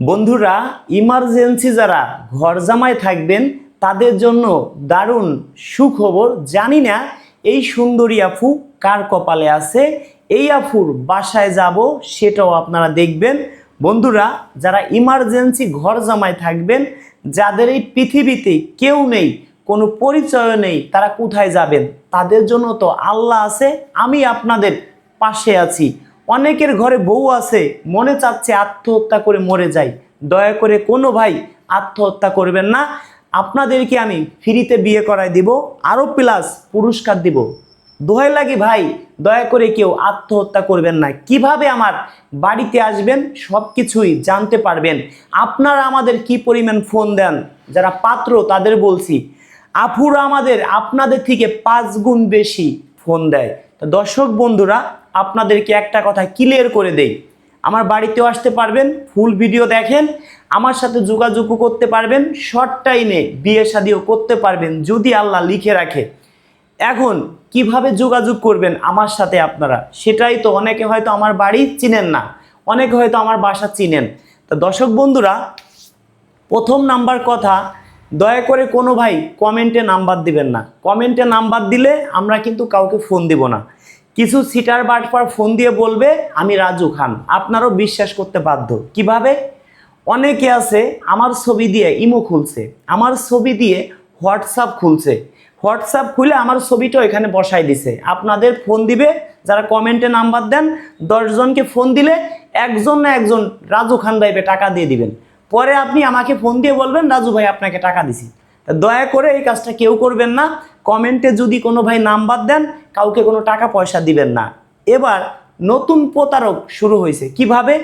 বন্ধুরা ইমার্জেন্সি যারা ঘর জামায় থাকবেন, তাদের জন্য দারুণ সুখবর। জানি না এই সুন্দরী আফু কার কপালে আছে, এই আফুর বাসায় যাব, সেটাও আপনারা দেখবেন। বন্ধুরা, যারা ইমার্জেন্সি ঘর জামায় থাকবেন, যাদের এই পৃথিবীতে কেউ নেই, কোনো পরিচয় নেই, তারা কোথায় যাবেন? তাদের জন্য তো আল্লাহ আছে, আমি আপনাদের পাশে আছি। অনেকের ঘরে বউ আছে, মনে চাচ্ছে আত্মহত্যা করে মরে যাই দয়া করে কোনো ভাই আত্মহত্যা করবেন না। আপনাদেরকে আমি ফ্রিতে বিয়ে করায় দিব, আরও প্লাস পুরস্কার দিব। দোহাই লাগে ভাই, দয়া করে কেউ আত্মহত্যা করবেন না। কীভাবে আমার বাড়িতে আসবেন সব কিছুই জানতে পারবেন। আপনারা আমাদের কি পরিমাণ ফোন দেন? যারা পাত্র, তাদের বলছি, আফুরা আমাদের আপনাদের থেকে পাঁচ গুণ বেশি ফোন দেয়। তো দর্শক বন্ধুরা, আপনাদেরকে একটা কথা ক্লিয়ার করে দেই। আমার বাড়িতেও আসতে পারবেন ফুল ভিডিও দেখেন, আমার সাথে যোগাযোগ করতে পারবেন শর্ট টাইমে বিয়ে শাদিও করতে পারবেন, যদি আল্লাহ লিখে রাখে। এখন, কীভাবে যোগাযোগ করবেন আমার সাথে আপনারা? সেটাই তো অনেকে হয়তো আমার বাড়ি চিনেন না, অনেকে হয়তো আমার বাসা চিনেন। তা দর্শক বন্ধুরা, প্রথম নাম্বার কথা দয়া করে কোনো ভাই কমেন্টে নাম্বার দিবেন না। কমেন্টে নাম্বার দিলে আমরা কিন্তু কাউকে ফোন দিব না। কিছু সিটার বাটপার ফোন দিয়ে বলবে, আমি রাজু খান। আপনারও বিশ্বাস করতে বাধ্য। কীভাবে? অনেকে আছে, আমার ছবি দিয়ে ইমো খুলছে। আমার ছবি দিয়ে হোয়াটসঅ্যাপ খুলছে। হোয়াটসঅ্যাপ খুলে আমার ছবিটাও এখানে বসাই দিছে। আপনাদের ফোন দিবে, যারা কমেন্টে নাম্বার দেন, দশজনকে ফোন দিলে একজন না একজন রাজু খান ভাইবে টাকা দিয়ে দিবেন। পরে আপনি আমাকে ফোন দিয়ে বলবেন, রাজু ভাই, আপনাকে টাকা দিছি। দয়া করে এই কাজটা কেউ করবেন না। কমেন্টে যদি কোনো ভাই নাম্বার দেন, কাউকে কোনো টাকা পয়সা দিবেন না। এবার নতুন প্রতারক শুরু হয়েছে। কীভাবে?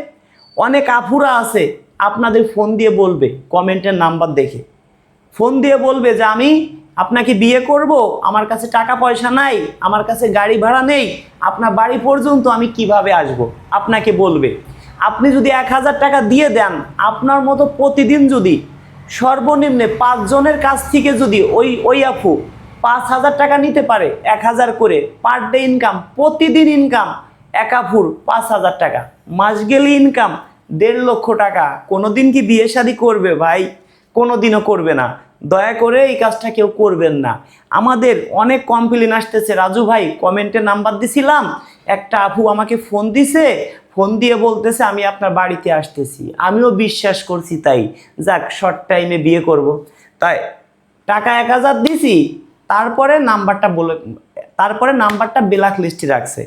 অনেক আফুরা আছে, আপনাদের ফোন দিয়ে বলবে, কমেন্টের নাম্বার দেখে। ফোন দিয়ে বলবে যে, আমি আপনাকে বিয়ে করব, আমার কাছে টাকা পয়সা নাই, আমার কাছে গাড়ি ভাড়া নেই, আপনার বাড়ি পর্যন্ত আমি কীভাবে আসব? আপনাকে বলবে। আপনি যদি এক হাজার টাকা দিয়ে দেন, আপনার মতো প্রতিদিন যদি সর্বনিম্নে পাঁচজনের কাছ থেকে যদি ওই ওই আফু পাঁচ হাজার টাকা নিতে পারে, এক হাজার করে পার ডে ইনকাম প্রতিদিন ইনকাম এক আফুর পাঁচ হাজার টাকা। মাস গেলে ইনকাম দেড় লক্ষ টাকা। কোনোদিন কি বিয়ে শাদি করবে ভাই? কোনোদিনও করবে না। দয়া করে এই কাজটা কেউ করবেন না। আমাদের অনেক কমপ্লেন আসতেছে। রাজু ভাই কমেন্টে নাম্বার দিছিলাম। একটা আফু আমাকে ফোন দিছে। ফোন দিয়ে বলতেছে, আমি আপনার বাড়িতে আসতেছি। আমিও বিশ্বাস করছি তাই। যাক শর্ট টাইমে বিয়ে করব। তাই টাকা এক হাজার দিছি, তারপরে নাম্বারটা বলে, তারপরে নাম্বারটা ব্ল্যাক লিস্টে রাখছে।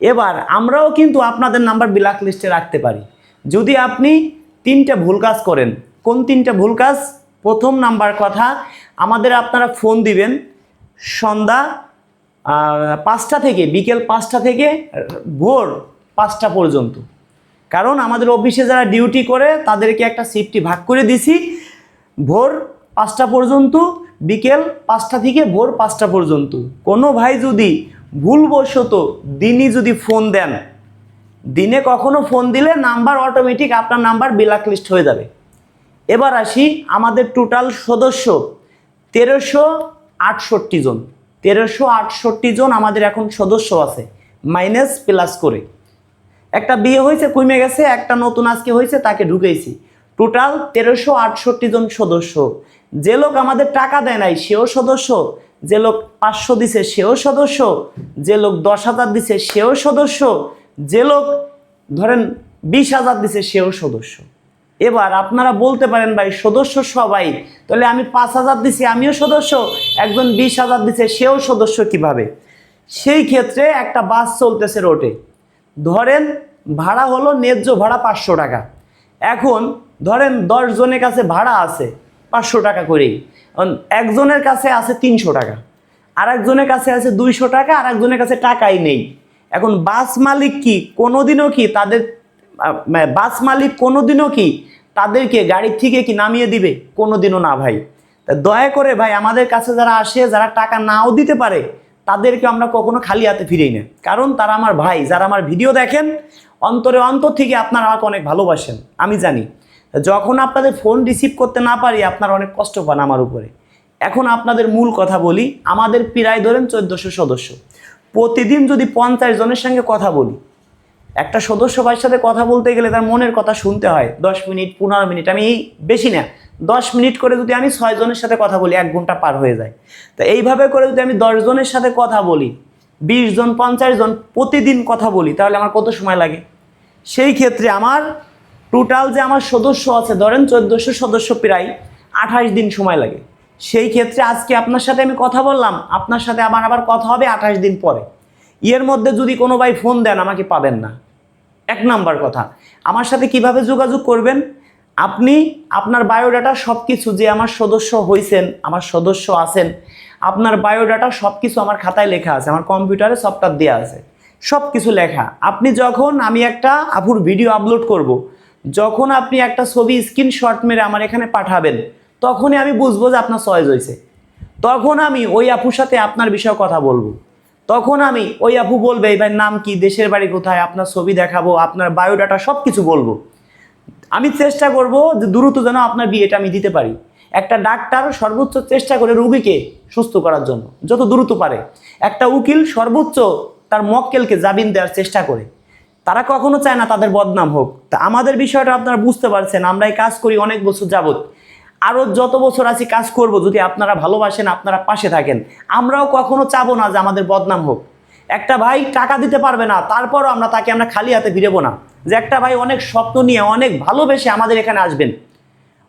এবার আমরাও কিন্তু আপনাদের নাম্বার ব্ল্যাক লিস্টে রাখতে পারি। যদি আপনি তিনটা ভুল কাজ করেন, কোন তিনটা ভুল কাজ? প্রথম নাম্বার কথা, আমাদের আপনারা ফোন দিবেন সন্ধ্যা পাঁচটা থেকে, বিকেল পাঁচটা থেকে, ভোর পাঁচটা পর্যন্ত। কারণ আমাদের অফিসে যারা ডিউটি করে, তাদেরকে একটা শিফটি ভাগ করে দিছি। ভোর পাঁচটা পর্যন্ত, বিকেল পাঁচটা থেকে ভোর পাঁচটা পর্যন্ত। কোনো ভাই যদি ভুলবশত দিনই যদি ফোন দেন, দিনে কখনো ফোন দিলে নাম্বার অটোমেটিক আপনার নাম্বার ব্ল্যাক লিস্ট হয়ে যাবে। এবার আসি আমাদের টোটাল সদস্য, তেরোশো আটষট্টি জন। তেরোশো আটষট্টি জন আমাদের এখন সদস্য আছে মাইনাস প্লাস করে। একটা বিয়ে হয়েছে কমে গেছে, একটা নতুন আজকে হয়েছে, তাকে ঢুকেছি টোটাল তেরোশো আটষট্টি জন সদস্য। যে লোক আমাদের টাকা দেয় নাই, সেও সদস্য। যে লোক পাঁচশো দিছে, সেও সদস্য। যে লোক দশ হাজার দিছে, সেও সদস্য। যে লোক ধরেন বিশ হাজার দিছে, সেও সদস্য। এবার আপনারা বলতে পারেন, ভাই, সদস্য সবাই। তাহলে আমি পাঁচ হাজার দিছি, আমিও সদস্য। একজন বিশ হাজার দিছে, সেও সদস্য কীভাবে? সেই ক্ষেত্রে একটা বাস চলতেছে রোডে। ধরেন ভাড়া হলো ন্যায্য ভাড়া পাঁচশো টাকা। এখন ধরেন দশ জনের কাছে ভাড়া আছে পাঁচশো টাকা করেই। একজনের কাছে আছে তিনশো টাকা আর একজনের কাছে আছে দুইশো টাকা আর একজনের কাছে টাকাই নেই। এখন বাস মালিক কি কোনোদিনও কি তাদের বাস মালিক কোনোদিনও কি তাদেরকে গাড়ি থেকে কি নামিয়ে দিবে? কোনোদিনও না ভাই। দয়া করে ভাই আমাদের কাছে যারা আসে, যারা টাকা নাও দিতে পারে তাদেরকে আমরা কখনো খালি হাতে ফিরেই না কারণ তারা আমার ভাই, যারা আমার ভিডিও দেখেন, অন্তরে অন্তর থেকে আপনারা আমাকে অনেক ভালোবাসেন, আমি জানি। যখন আপনাদের ফোন রিসিভ করতে না পারি, আপনারা অনেক কষ্ট পান আমার উপরে। এখন আপনাদের মূল কথা বলি, আমাদের প্রায় ধরেন চোদ্দশো সদস্য। প্রতিদিন যদি পঞ্চাশ জনের সঙ্গে কথা বলি একটা সদস্য ভাইয়ের সাথে কথা বলতে গেলে তার মনের কথা শুনতে হয়। দশ মিনিট, পনেরো মিনিট, আমি এই বেশি না। দশ মিনিট করে যদি আমি ছয় জনের সাথে কথা বলি, এক ঘণ্টা পার হয়ে যায়। তো এইভাবে করে যদি আমি দশ জনের সাথে কথা বলি, বিশ জন, পঞ্চাশ জন প্রতিদিন কথা বলি, তাহলে আমার কত সময় লাগে? সেই ক্ষেত্রে আমার টোটাল যে আমার সদস্য আছে, ধরেন চোদ্দোশো সদস্য প্রায় আঠাশ দিন সময় লাগে। সেই ক্ষেত্রে আজকে আপনার সাথে আমি কথা বললাম, আপনার সাথে আমার আবার কথা হবে আঠাশ দিন পরে। এর মধ্যে যদি কোনো ভাই ফোন দেন, আমাকে পাবেন না। এক নাম্বার কথা। আমার সাথে কীভাবে যোগাযোগ করবেন? আপনি আপনার বায়োডাটা সব কিছু যে আমার সদস্য হয়েছেন আমার সদস্য আছেন, আপনার বায়োডাটা সব কিছু আমার খাতায় লেখা আছে, আমার কম্পিউটারে সফটওয়্যার দেওয়া আছে সব কিছু লেখা। আপনি যখন আমি একটা আপুর ভিডিও আপলোড করব। যখন আপনি একটা ছবি স্ক্রিনশট মেরে আমার এখানে পাঠাবেন, তখনই আমি বুঝব যে আপনার চয়েস হয়েছে তখন আমি ওই আপুর সাথে আপনার বিষয়ে কথা বলব। তখন আমি ওই আপু বলবে, এবার নাম কি? দেশের বাড়ি কোথায়? আপনার ছবি দেখাবো, আপনার বায়োডাটা সব কিছু বলব। আমি চেষ্টা করব যে দ্রুত যেন আপনার বিয়েটা আমি দিতে পারি। একটা ডাক্তার সর্বোচ্চ চেষ্টা করে রুগীকে সুস্থ করার জন্য, যত দ্রুত পারে। একটা উকিল সর্বোচ্চ তার মক্কেলকে জামিন দেওয়ার চেষ্টা করে। তারা কখনো চায় না তাদের বদনাম হোক। তা আমাদের বিষয়টা আপনারা বুঝতে পারছেন। আমরা এই কাজ করি অনেক বছর যাবত আরও যত বছর আছি কাজ করব, যদি আপনারা ভালোবাসেন, আপনারা পাশে থাকেন। আমরাও কখনো চাবো না যে আমাদের বদনাম হোক। একটা ভাই টাকা দিতে পারবে না, তারপরও আমরা তাকে আমরা খালি হাতে ফিরেবো না। যে একটা ভাই অনেক স্বপ্ন নিয়ে, অনেক ভালোবেসে আমাদের এখানে আসবেন।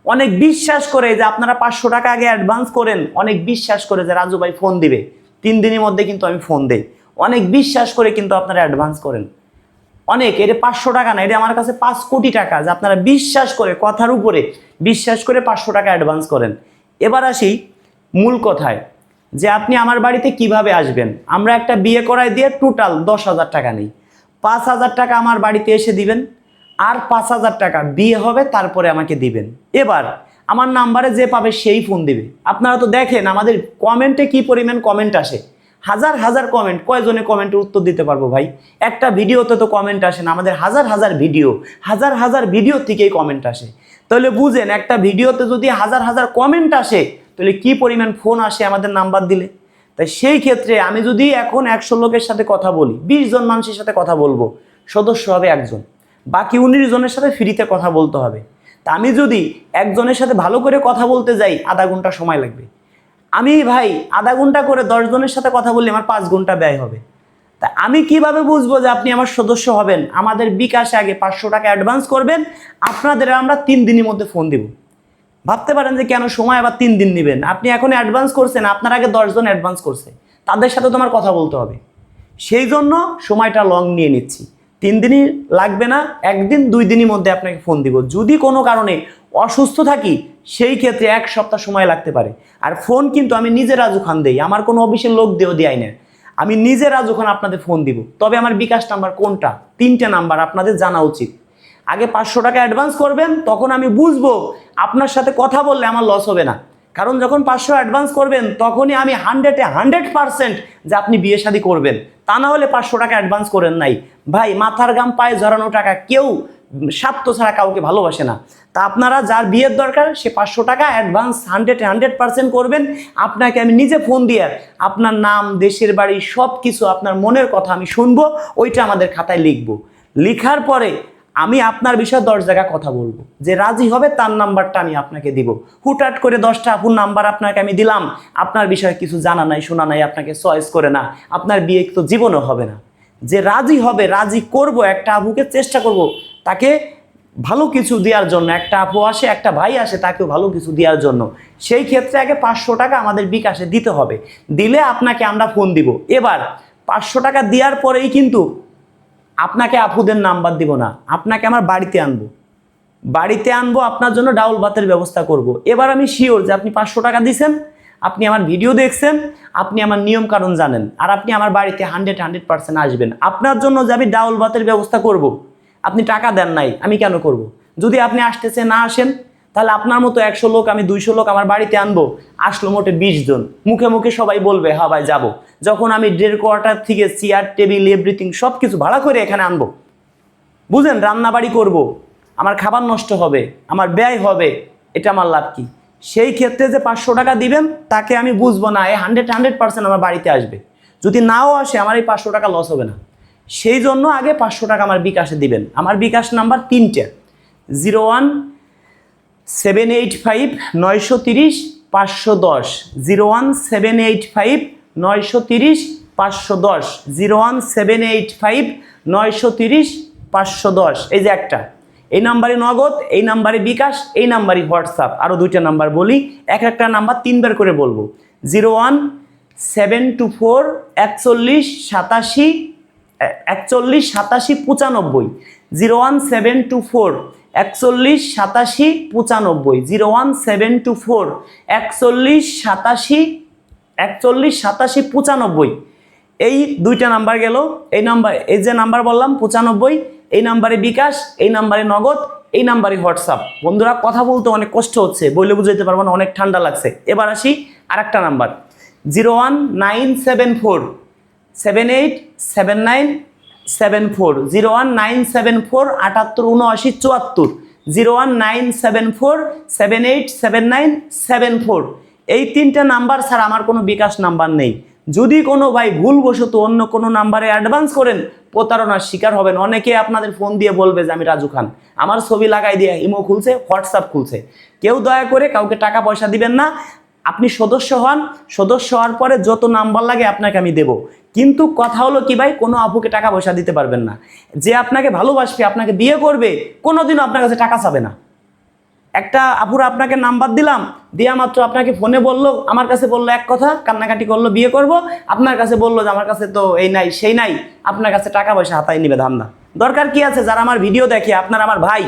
অনেক বিশ্বাস করে যে আপনারা পাঁচশো টাকা আগে অ্যাডভান্স করেন, অনেক বিশ্বাস করে যে রাজু ভাই ফোন দিবে। তিন দিনের মধ্যে কিন্তু আমি ফোন দেই। অনেক বিশ্বাস করে কিন্তু আপনারা অ্যাডভান্স করেন। অনেক, এটা পাঁচশো টাকা না, এটা আমার কাছে পাঁচ কোটি টাকা, যে আপনারা বিশ্বাস করে, কথার উপরে বিশ্বাস করে পাঁচশো টাকা অ্যাডভান্স করেন। এবার আসি মূল কথায়, যে আপনি আমার বাড়িতে কীভাবে আসবেন? আমরা একটা বিয়ে করাই দিয়ে টোটাল দশ হাজার টাকা নেই। পাঁচ হাজার টাকা আমার বাড়িতে এসে দিবেন, আর পাঁচ হাজার টাকা বিয়ে হবে, তারপরে আমাকে দিবেন। এবার, আমার নাম্বারে যে পাবে, সেই ফোন দিবে। আপনারা তো দেখেন, আমাদের কমেন্টে কি পরিমাণ কমেন্ট আসে। হাজার হাজার কমেন্ট কয়জনে কমেন্টের উত্তর দিতে পারব ভাই? একটা ভিডিওতে তো কমেন্ট আসে না, আমাদের হাজার হাজার ভিডিও হাজার হাজার ভিডিও থেকেই কমেন্ট আসে। তাহলে বুঝেন, একটা ভিডিওতে যদি হাজার হাজার কমেন্ট আসে, তাহলে কি পরিমাণ ফোন আসে আমাদের নাম্বার দিলে? তাই সেই ক্ষেত্রে আমি যদি এখন একশো লোকের সাথে কথা বলি, বিশ জন মানুষের সাথে কথা বলব, সদস্য হবে একজন। বাকি উনিশ জনের সাথে ফ্রিতে কথা বলতে হবে। তা আমি যদি একজনের সাথে ভালো করে কথা বলতে যাই, আধা ঘণ্টা সময় লাগবে। আমি ভাই আধা ঘণ্টা করে দশ জনের সাথে কথা বললে আমার পাঁচ ঘণ্টা ব্যয় হবে। তা আমি কীভাবে বুঝব যে আপনি আমার সদস্য হবেন? আমাদের বিকাশে আগে পাঁচশো টাকা অ্যাডভান্স করবেন, আপনাদের আমরা তিন দিনের মধ্যে ফোন দিব। ভাবতে পারেন যে কেন সময় আবার তিন দিন নেবেন? আপনি এখন অ্যাডভান্স করছেন, আপনার আগে দশজন অ্যাডভান্স করছে। তাদের সাথে তোমার কথা বলতে হবে। সেই জন্য সময়টা লং নিয়ে নিচ্ছি। তিন দিনই লাগবে না, একদিন দুই দিনের মধ্যে আপনাকে ফোন দিব। যদি কোনো কারণে অসুস্থ থাকি, সেই ক্ষেত্রে এক সপ্তাহ সময় লাগতে পারে। আর ফোন কিন্তু আমি নিজে রাজু খান দেই, আমার কোনো অফিসের লোক দিয়েও দেয় না। আমি নিজে রাজু খান আপনাদের ফোন দিব। তবে আমার বিকাশ নাম্বার কোনটা? তিনটে নাম্বার, আপনাদের জানা উচিত। আগে পাঁচশো টাকা অ্যাডভান্স করবেন, তখন আমি বুঝব, আপনার সাথে কথা বললে আমার লস হবে না। কারণ যখন পাঁচশো অ্যাডভান্স করবেন, তখনই আমি হান্ড্রেডে হান্ড্রেড পারসেন্ট যে আপনি বিয়ে শাদী করবেন। তা না হলে পাঁচশো টাকা অ্যাডভান্স করেন নাই। ভাই, মাথার গাম পায়ে ঝরানো টাকা কেউ স্বার্থ ছাড়া কাউকে ভালোবাসে না। তা আপনারা যার বিয়ের দরকার, সে পাঁচশো টাকা অ্যাডভান্স হান্ড্রেড হান্ড্রেড পার্সেন্ট করবেন। আপনাকে আমি নিজে ফোন দিয়ে আপনার নাম, দেশের বাড়ি সব কিছু আপনার মনের কথা আমি শুনব, ওইটা আমাদের খাতায় লিখব। লিখার পরে আমি আপনার বিষয়ে দশ জায়গায় কথা বলব। যে রাজি হবে তার নাম্বারটা আমি আপনাকে দিব। হুটহাট করে দশটা আপুর নাম্বার আপনাকে আমি দিলাম। আপনার বিষয়ে কিছু জানা নাই, শোনা নাই, আপনাকে চয়েস করে না। আপনার বিয়ে তো জীবনও হবে না। যে রাজি হবে, রাজি করব একটা আবুকে চেষ্টা করব। তাকে ভালো কিছু দেওয়ার জন্য, একটা আপু আসে, একটা ভাই আসে, তাকেও ভালো কিছু দেওয়ার জন্য। সেই ক্ষেত্রে আগে পাঁচশো টাকা আমাদের বিকাশে দিতে হবে। দিলে আপনাকে আমরা ফোন দিব। এবার পাঁচশো টাকা দেওয়ার পরেই কিন্তু আপনাকে আপুদের নাম্বার দিব না। আপনাকে আমার বাড়িতে আনব। বাড়িতে আনব, আপনার জন্য ডাউল ভাতের ব্যবস্থা করব। এবার আমি শিওর যে আপনি পাঁচশো টাকা দিছেন, আপনি আমার ভিডিও দেখছেন, আপনি আমার নিয়ম কারণ জানেন, আর আপনি আমার বাড়িতে হান্ড্রেড হান্ড্রেড পার্সেন্ট আসবেন। আপনার জন্য যে আমি ডাউল ভাতের ব্যবস্থা করব। আপনি টাকা দেন নাই, আমি কেন করব। যদি আপনি আসতেছে, না আসেন, তাহলে আপনার মতো একশো লোক, আমি দুইশো লোক আমার বাড়িতে আনব। আসলো মোটে বিশ জন। মুখে মুখে সবাই বলবে হ্যাঁ ভাই, যাব। যখন আমি দেড় কোয়ার্টার থেকে, চেয়ার, টেবিল এভরিথিং সব কিছু ভাড়া করে এখানে আনব। বুঝেন, রান্নাবাড়ি করব। আমার খাবার নষ্ট হবে, আমার ব্যয় হবে, এটা আমার লাভ কি? সেই ক্ষেত্রে যে পাঁচশো টাকা দিবেন, তাকে আমি বুঝব না, এ হান্ড্রেড হান্ড্রেড পার্সেন্ট আমার বাড়িতে আসবে। যদি নাও আসে, আমার এই পাঁচশো টাকা লস হবে না। সেই জন্য আগে পাঁচশো টাকা আমার বিকাশে দিবেন। আমার বিকাশ নাম্বার তিনটে। Zero one, seven eight five, নয়শো তিরিশ, পাঁচশো দশ। Zero one, seven eight five, নয়শো তিরিশ, পাঁচশো দশ। Zero one, seven eight five, নয়শো তিরিশ, পাঁচশো দশ। এই যে একটা। এই নাম্বারে নগদ, এই নাম্বারে বিকাশ, এই নাম্বারে হোয়াটসঅ্যাপ। আরও দুইটা নাম্বার বলি। এক একটা নাম্বার তিনবার করে বলব। Zero one, seven two four, একচল্লিশ, সাতাশি একচল্লিশ সাতাশি পঁচানব্বই, zero one seven two four, একচল্লিশ সাতাশি পঁচানব্বই, zero one seven two four, একচল্লিশ সাতাশি একচল্লিশ সাতাশি পঁচানব্বই। এই দুইটা নাম্বার গেল, এই নাম্বার, এই যে নাম্বার বললাম, পঁচানব্বই, এই নাম্বারে বিকাশ, এই নাম্বারে নগদ, এই নাম্বারে হোয়াটসঅ্যাপ। বন্ধুরা, কথা বলতে অনেক কষ্ট হচ্ছে বলে বুঝাইতে পারব না, অনেক ঠান্ডা লাগছে। এবার আসি আরেকটা number, zero one nine seven four seven eight seven nine seven four zero one nine seven four আটাত্তর উনআশি চুয়াত্তর। Zero one nine seven four seven eight seven nine seven four এই তিনটে নাম্বার ছাড়া আমার কোনো বিকাশ নাম্বার নেই। যদি কোনো ভাই ভুলবশত অন্য কোনো নাম্বারে অ্যাডভান্স করেন, প্রতারণার শিকার হবেন। অনেকে আপনাদের ফোন দিয়ে বলবে যে, আমি রাজু খান। আমার ছবি লাগাই দিয়ে ইমো খুলছে হোয়াটসঅ্যাপ খুলছে। কেউ দয়া করে কাউকে টাকা পয়সা দিবেন না। আপনি সদস্য হন। সদস্য হওয়ার পরে যত নাম্বার লাগে আপনাকে আমি দেব। কিন্তু কথা হলো কি ভাই, কোনো আপুকে টাকা পয়সা দিতে পারবেন না। যে আপনাকে ভালোবাসবে, আপনাকে বিয়ে করবে, কোনোদিনও আপনার কাছে টাকা চাবে না। একটা আপুর আপনাকে নাম্বার দিলাম দেওয়া মাত্র আপনাকে ফোনে বলল, আমার কাছে বলল এক কথা, কান্নাকাটি করল, বিয়ে করব, আপনার কাছে বলল যে, আমার কাছে তো এই নাই, সেই নাই, আপনার কাছে টাকা পয়সা হাতায় নিবে, ধান্দা। দরকার কি আছে? যারা আমার ভিডিও দেখে, আপনার আমার ভাই,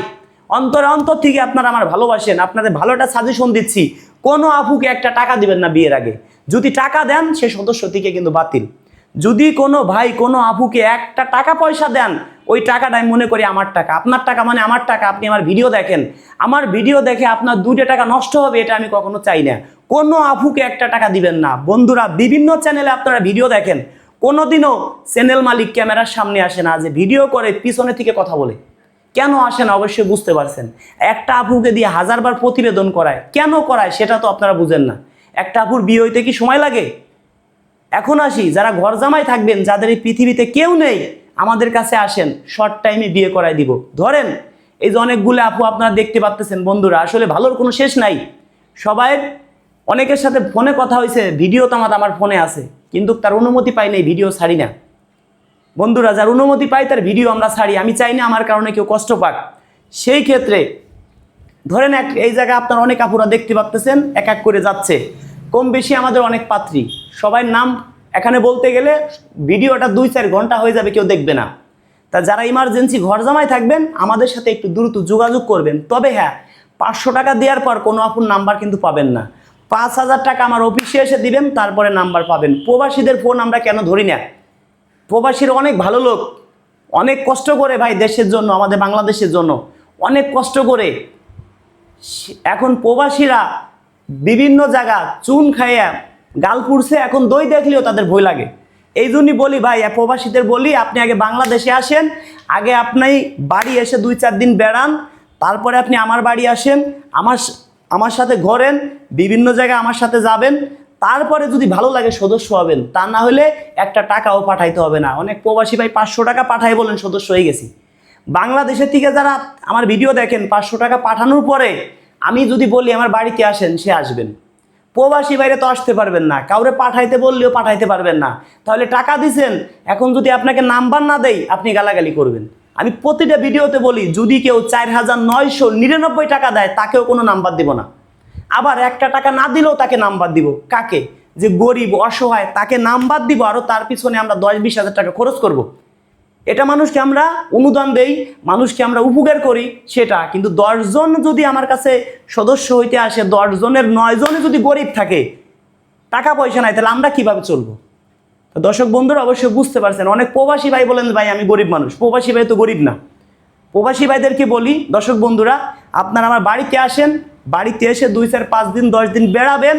অন্তর অন্তর থেকে আপনারা আমার ভালোবাসেন, আপনাদের ভালো একটা সাজেশন দিচ্ছি, কোনো আপুকে একটা টাকা দিবেন না বিয়ের আগে। যদি টাকা দেন, সে সদস্য থেকে কিন্তু বাতিল। যদি কোনো ভাই, কোনো আপুকে একটা টাকা পয়সা দেন, ওই টাকাটা আমি মনে করি আমার টাকা। আপনার টাকা মানে আমার টাকা, আপনি আমার ভিডিও দেখেন। আমার ভিডিও দেখে আপনার দুটো টাকা নষ্ট হবে, এটা আমি কখনো চাই না। কোনো আপুকে একটা টাকা দিবেন না। বন্ধুরা, বিভিন্ন চ্যানেলে আপনারা ভিডিও দেখেন। কোনোদিনও চ্যানেল মালিক ক্যামেরার সামনে আসে না যে ভিডিও করে পিছনে থেকে কথা বলে। কেন আসে না? অবশ্যই বুঝতে পারছেন। একটা আপুকে দিয়ে হাজারবার প্রতিবেদন করায়। কেন করায়? সেটা তো আপনারা বুঝেন না। একটা আপুর বিয়ে হইতে কি সময় লাগে? এখন আসি, যারা ঘর জামাই থাকবেন, যাদের এই পৃথিবীতে কেউ নেই, আমাদের কাছে আসেন শর্ট টাইমে বিয়ে করাই দিব। ধরেন, এই যে অনেকগুলো আপু আপনারা দেখতে পাচ্তেছেন বন্ধুরা, আসলে ভালোর কোনো শেষ নাই। সবাই অনেকের সাথে ফোনে কথা হয়েছে, ভিডিও তো আমার আমার ফোনে আছে, কিন্তু তার অনুমতি পাই নাই, ভিডিও ছাড়ি না। বন্ধুরা, যার অনুমতি পাই, তার ভিডিও আমরা ছাড়ি। আমি চাই না আমার কারণে কেউ কষ্ট পাক। সেই ক্ষেত্রে, ধরেন এক এই জায়গায় আপনারা অনেক আপুরা দেখতে পাচ্তেছেন এক এক করে যাচ্ছে। কম বেশি আমাদের অনেক পাত্রী। সবার নাম এখানে বলতে গেলে ভিডিওটা দুই চার ঘণ্টা হয়ে যাবে, কেউ দেখবে না। তা যারা ইমার্জেন্সি ঘর জামাই থাকবেন, আমাদের সাথে একটু দ্রুত যোগাযোগ করবেন। তবে হ্যাঁ পাঁচশো টাকা দেওয়ার পর কোনো আপুর নাম্বার কিন্তু পাবেন না। পাঁচ হাজার টাকা আমার অফিসে এসে দিবেন, তারপরে নাম্বার পাবেন। প্রবাসীদের ফোন আমরা কেন ধরি না? প্রবাসীর অনেক ভালো লোক, অনেক কষ্ট করে ভাই দেশের জন্য, আমাদের বাংলাদেশের জন্য। অনেক কষ্ট করে। এখন প্রবাসীরা বিভিন্ন জায়গা চুন খাইয়া গাল পুড়ছে, এখন দই দেখলেও তাদের ভয় লাগে। এই জন্যই বলি ভাই প্রবাসীদের বলি, আপনি আগে বাংলাদেশে আসেন, আগে আপনি বাড়ি এসে দুই চার দিন বেড়ান, তারপরে আপনি আমার বাড়ি আসেন, আমার আমার সাথে ঘোরেন, বিভিন্ন জায়গায় আমার সাথে যাবেন, তারপরে যদি ভালো লাগে সদস্য হবেন, তা না হলে একটা টাকাও পাঠাইতে হবে না। অনেক প্রবাসী ভাই পাঁচশো টাকা পাঠাই বলেন, সদস্য হয়ে গেছি। বাংলাদেশের থেকে যারা আমার ভিডিও দেখেন, পাঁচশো টাকা পাঠানোর পরে আমি যদি বলি আমার বাড়িতে আসেন, সে আসবেন। প্রবাসী বাইরে তো আসতে পারবেন না। কাউরে পাঠাইতে বললেও পাঠাইতে পারবেন না। তাহলে টাকা দিছেন, এখন যদি আপনাকে নাম্বার না দেই, আপনি গালাগালি করবেন। আমি প্রতিটা ভিডিওতে বলি, যদি কেউ চার হাজার নয়শো নিরানব্বই টাকা দেয়, তাকেও কোনো নাম্বার দিব না। আবার একটা টাকা না দিলেও তাকে নাম্বার দিব। কাকে? যে গরিব, অসহায়, তাকে নাম্বার দিব আরও তার পিছনে আমরা দশ বিশ হাজার টাকা খরচ করব। এটা মানুষকে আমরা অনুদান দেই, মানুষকে আমরা উপকার করি সেটা। কিন্তু দশজন যদি আমার কাছে সদস্য হইতে আসে, দশজনের নয়জনে যদি গরিব থাকে টাকা পয়সা নাই, তাহলে আমরা কীভাবে চলবো? দর্শক বন্ধুরা, অবশ্যই বুঝতে পারছেন, অনেক প্রবাসী ভাই বলেন, ভাই, আমি গরিব মানুষ। প্রবাসী ভাই তো গরিব না। প্রবাসী ভাইদেরকে বলি, দর্শক বন্ধুরা, আপনারা আমার বাড়িতে আসেন, বাড়িতে এসে দুই চার পাঁচ দিন, দশ দিন বেড়াবেন,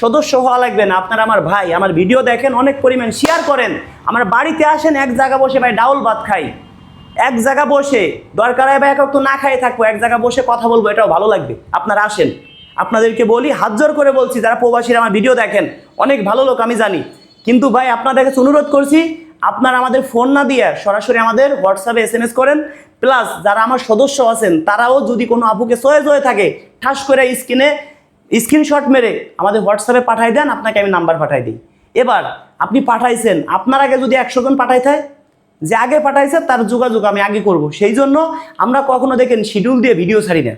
সদস্য হওয়া লাগবে না। আপনারা আমার ভাই, আমার ভিডিও দেখেন, অনেক পরিমাণ শেয়ার করেন। আমার বাড়িতে আসেন, এক জায়গা বসে ভাই ডাউল ভাত খাই। এক জায়গা বসে দরকার হয় ভাই একটু না খাই থাকব, এক জায়গা বসে কথা বলব, এটাও ভালো লাগবে। আপনারা আসেন। আপনাদেরকে বলি, হাত জোর করে বলছি, যারা প্রবাসীরা আমার ভিডিও দেখেন, অনেক ভালো লোক, আমি জানি। কিন্তু ভাই, আপনাদের কাছে অনুরোধ করছি, আপনারা আমাদের ফোন না দিয়ে সরাসরি আমাদের হোয়াটসঅ্যাপে এস এম এস করেন। প্লাস যারা আমার সদস্য আছেন, তারাও যদি কোনো আপুকে সয়েজ হয়ে থাকে, ঠাস করে স্ক্রিনে, স্ক্রিনশট মেরে আমাদের হোয়াটসঅ্যাপে পাঠাই দেন, আপনাকে আমি নাম্বার পাঠাই দিই। এবার আপনি পাঠাইছেন, আপনার আগে যদি একশো জন পাঠাইতে, যে আগে পাঠাইছে তার যোগাযোগ আমি আগে করব। সেই জন্য আমরা কখনো দেখেন শিডিউল দিয়ে ভিডিও ছাড়ি না।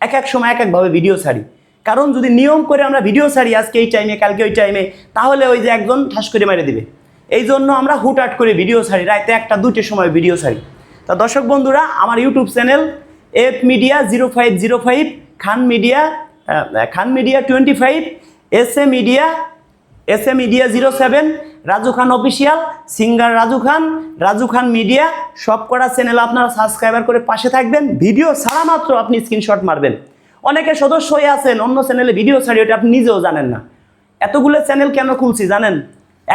এক এক সময় এক একভাবে ভিডিও ছাড়ি। কারণ যদি নিয়ম করে আমরা ভিডিও ছাড়ি, আজকে এই টাইমে কালকে ওই টাইমে তাহলে ওই যে একজন ঠাস করে মেরে দিবে। এই জন্য আমরা হুটহাট করে ভিডিও ছাড়ি রাতে একটা দুটোর সময় ভিডিও ছাড়ি। তা দর্শক বন্ধুরা, আমার YouTube channel F media zero five zero five Khan media Khan media twenty five S A media S A media zero seven, Raju Khan official, singer Raju Khan Raju Khan media, সব কটা channel আপনারা subscriber করে পাশে থাকবেন। Video ছাড়া মাত্র আপনি screenshot মারবেন। অনেকে সদস্য হয়ে আছেন, অন্য চ্যানেলে ভিডিও ছাড়ি, ওটা আপনি নিজেও জানেন না। এতগুলো চ্যানেল কেন খুলছি জানেন?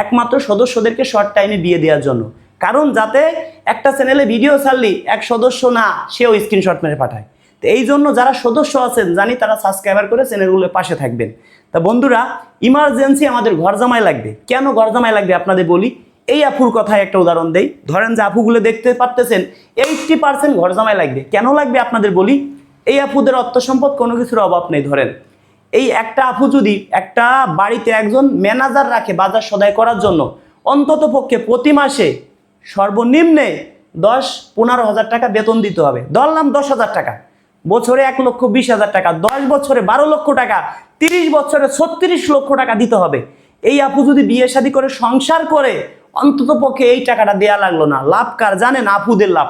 একমাত্র সদস্যদেরকে শর্ট টাইমে বিয়ে দেওয়ার জন্য। কারণ যাতে একটা চ্যানেলে ভিডিও ছাড়লি, এক সদস্য না, সেও স্ক্রিনশট মেরে পাঠায়। তো এই জন্য যারা সদস্য আছেন, জানি তারা সাবস্ক্রাইবার করে চ্যানেলগুলোর পাশে থাকবেন। তা বন্ধুরা ইমার্জেন্সি আমাদের ঘর জামাই লাগবে। কেন ঘর জামাই লাগবে আপনাদের বলি? এই আপুর কথায় একটা উদাহরণ দেই। ধরেন যে আপুগুলো দেখতে পারতেছেন এইটটি পার্সেন্ট ঘর জামাই লাগবে। কেন লাগবে আপনাদের বলি? এই আপুদের অর্থ সম্পদ কোনো কিছুর অভাব নেই, ধরেন। এই একটা আপু যদি একটা বাড়িতে একজন ম্যানেজার রাখে বাজার সদাই করার জন্য, অন্তত পক্ষে প্রতি মাসে সর্বনিম্নে দশ পনেরো হাজার টাকা বেতন দিতে হবে। ধরলাম দশ হাজার টাকা। বছরে এক লক্ষ বিশ হাজার টাকা, দশ বছরে বারো লক্ষ টাকা, তিরিশ বছরে ছত্রিশ লক্ষ টাকা দিতে হবে। এই আপু যদি বিয়ে শাদী করে, সংসার করে, অন্তত পক্ষে এই টাকাটা দেয়া লাগল না। লাভ কার জানেন? আপুদের লাভ।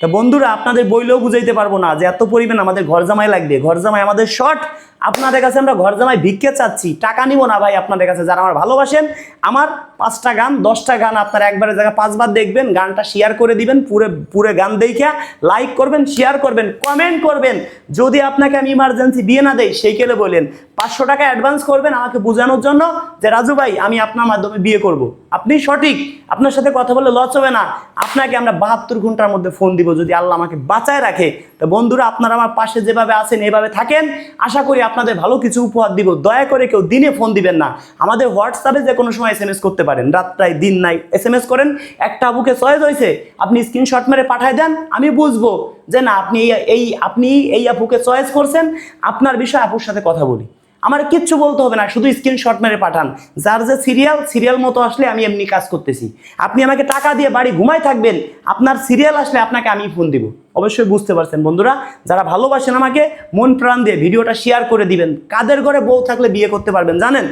তা বন্ধুরা, আপনাদের বইলেও বুঝাইতে পারব না যে এত পরিমাণ আমাদের ঘর জামাই লাগবে। ঘর জামাই আমাদের শর্ট আপনাদের কাছে আমরা ঘর জামাই ভিক্ষে চাচ্ছি, টাকা নিব না ভাই আপনাদের কাছে। যারা আমার ভালোবাসেন, আমার পাঁচটা গান, দশটা গান আপনারা একবারে জায়গায় পাঁচবার দেখবেন, গানটা শেয়ার করে দিবেন, পুরো পুরো গান দেখা লাইক করবেন শেয়ার করবেন কমেন্ট করবেন। যদি আপনাকে আমি ইমার্জেন্সি বিয়ে না দেই সেই কেলে বলেন, পাঁচশো টাকা অ্যাডভান্স করবেন আমাকে বোঝানোর জন্য যে, রাজু ভাই, আমি আপনার মাধ্যমে বিয়ে করব। আপনি সঠিক, আপনার সাথে কথা বলে লস হবে না। আপনাকে আমরা বাহাত্তর ঘণ্টার মধ্যে ফোন দিব, যদি আল্লাহ আমাকে বাঁচায় রাখে। বন্ধুরা, আপনারা আমার পাশে যেভাবে আছেন, এভাবে থাকেন। আশা করি আপনাদের ভালো কিছু উপহার দিব। দয়া করে কেউ দিনে ফোন দিবেন না। আমাদের হোয়াটসঅ্যাপে যে কোনো সময় এস করতে পারেন। রাত্রায় দিন নাই এস করেন। একটা আবুকে চয়েস হয়েছে, আপনি স্ক্রিনশট মেরে পাঠায় দেন, আমি বুঝব যে না, আপনি এই আপনি এই আপুকে চয়েস করছেন। আপনার বিষয়ে আপুর সাথে কথা বলি। আমার কিচ্ছু বলতে হবে না, শুধু স্ক্রিনশট মেরে পাঠান। যার যে সিরিয়াল সিরিয়াল মতো আসলে আমি এমনি কাজ করতেছি। আপনি আমাকে টাকা দিয়ে বাড়ি ঘুমাই থাকবেন, আপনার সিরিয়াল আসলে আপনাকে আমি ফোন দিব। অবশ্যই বুঝতে পারছেন বন্ধুরা, যারা ভালোবাসেন আমাকে, মন প্রাণ দিয়ে ভিডিওটা শেয়ার করে দিবেন। কাদের ঘরে বউ থাকলে বিয়ে করতে পারবেন জানেন?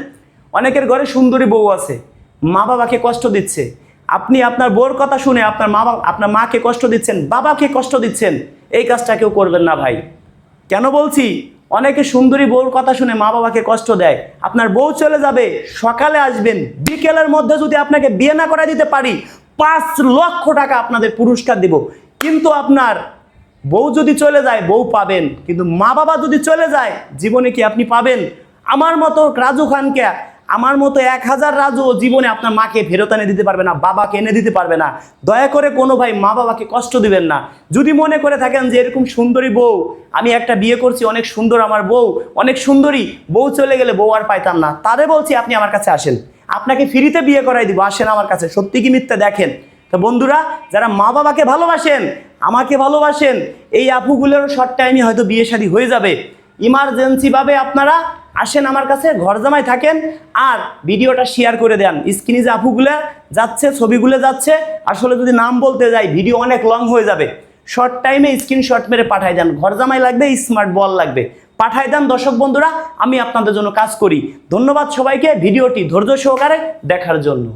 অনেকের ঘরে সুন্দরী বউ আছে, মা বাবাকে কষ্ট দিচ্ছে। আপনি আপনার বউর কথা শুনে আপনার মা বাবা, আপনার মাকে কষ্ট দিচ্ছেন, বাবাকে কষ্ট দিচ্ছেন, এই কাজটা কেউ করবেন না ভাই। কেন বলছি? অনেকে সুন্দরী বউর কথা শুনে মা বাবাকে কষ্ট দেয়। আপনার বউ চলে যাবে, সকালে আসবেন, বিকেলের মধ্যে যদি আপনাকে বিয়ে না করাই দিতে পারি, পাঁচ লক্ষ টাকা আপনাদের পুরস্কার দিব। কিন্তু আপনার বউ যদি চলে যায়, বউ পাবেন। কিন্তু মা বাবা যদি চলে যায়, জীবনে কি আপনি পাবেন? আমার মতো রাজু খানকে আমার মতো এক হাজার রাজু জীবনে আপনার মাকে ফেরত এনে দিতে পারবে না, বাবাকে এনে দিতে পারবে না। দয়া করে কোনো ভাই মা বাবাকে কষ্ট দিবেন না। যদি মনে করে থাকেন যে এরকম সুন্দরী বউ, আমি একটা বিয়ে করছি, অনেক সুন্দর আমার বউ, অনেক সুন্দরী, বউ চলে গেলে বউ আর পাইতাম না। তারে বলছি আপনি আমার কাছে আসেন। আপনাকে ফ্রিতে বিয়ে করাই দিব, আসেন আমার কাছে। সত্যি কি মিথ্যা? দেখেন। তো বন্ধুরা, যারা মা বাবাকে ভালোবাসেন, আমাকে ভালোবাসেন, এই আপুগুলোর শর্ট টাইমে হয়তো বিয়ে শাদী হয়ে যাবে। ইমার্জেন্সিভাবে আপনারা আসেন আমার কাছে, ঘর জামাই থাকেন আর ভিডিওটা শেয়ার করে দেন। স্ক্রিনে যে আপুগুলো যাচ্ছে, ছবিগুলো যাচ্ছে, আসলে যদি নাম বলতে যাই, ভিডিও অনেক লং হয়ে যাবে। শর্ট টাইমে স্ক্রিনশট মেরে পাঠাই দেন। ঘর জামাই লাগবে স্মার্ট বল লাগবে। পাঠাই দেন দর্শক বন্ধুরা, আমি আপনাদের জন্য কাজ করি। ধন্যবাদ সবাইকে, ভিডিওটি ধৈর্য সহকারে দেখার জন্য।